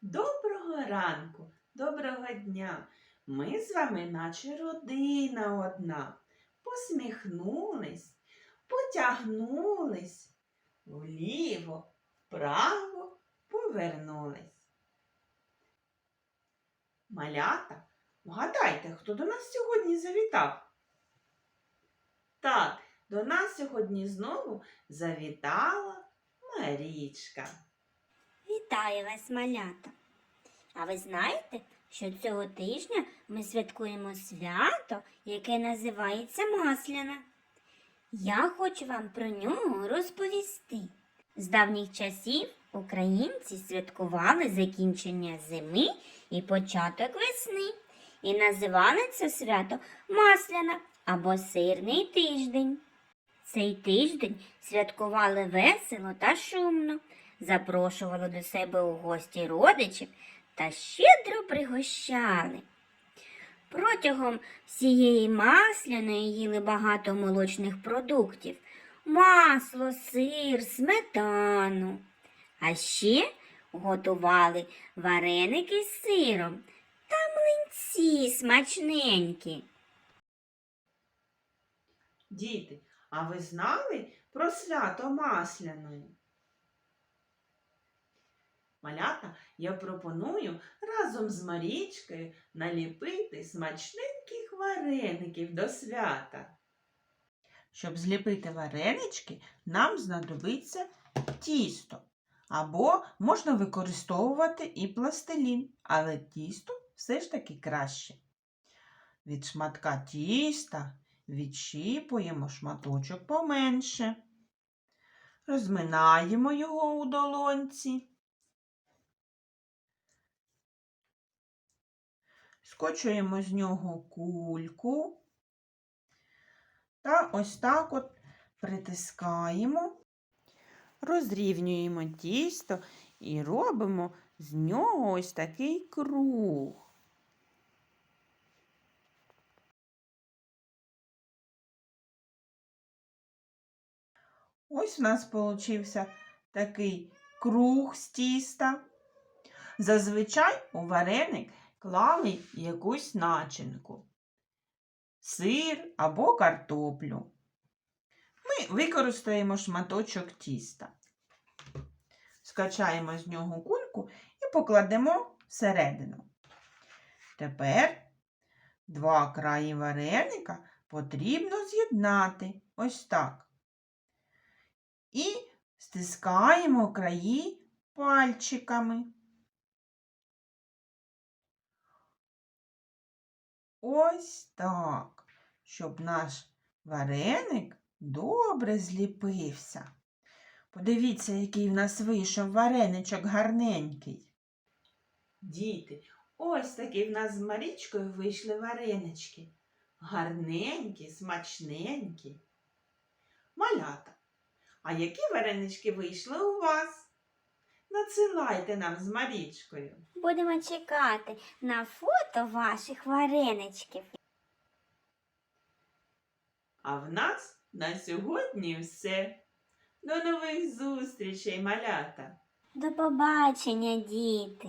Доброго ранку, доброго дня. Ми з вами, наче родина одна. Посміхнулись, потягнулись, вліво, вправо повернулись. Малята, вгадайте, хто до нас сьогодні завітав? Так, до нас сьогодні знову завітала Марічка. Вітаю вас, малята! А ви знаєте, що цього тижня ми святкуємо свято, яке називається Масляна. Я хочу вам про нього розповісти. З давніх часів українці святкували закінчення зими і початок весни і називали це свято Масляна або Сирний тиждень. Цей тиждень святкували весело та шумно запрошували до себе у гості родичів та щедро пригощали. Протягом всієї масляної їли багато молочних продуктів масло, сир, сметану. А ще готували вареники з сиром та млинці смачненькі. Діти, а ви знали про свято Масляної? Малята, я пропоную разом з Марічкою наліпити смачненьких вареників до свята. Щоб зліпити варенички, нам знадобиться тісто. Або можна використовувати і пластилін, але тісто все ж таки краще. Від шматка тіста відщіпуємо шматочок поменше. Розминаємо його у долонці. Скочуємо з нього кульку та ось так от притискаємо, розрівнюємо тісто і робимо з нього ось такий круг. Ось у нас получився такий круг з тіста. Зазвичай у вареник клали якусь начинку, сир або картоплю. Ми використаємо шматочок тіста. Скачаємо з нього кульку і покладемо всередину. Тепер два краї вареника потрібно з'єднати ось так. І стискаємо краї пальчиками. Ось так, щоб наш вареник добре зліпився. Подивіться, який в нас вийшов вареничок гарненький. Діти, ось такі в нас з Марічкою вийшли варенички. Гарненькі, смачненькі. Малята, а які варенички вийшли у вас? Надсилайте нам з Марічкою. Будемо чекати на фото ваших вареничків. А в нас на сьогодні все. До нових зустрічей, малята! До побачення, діти!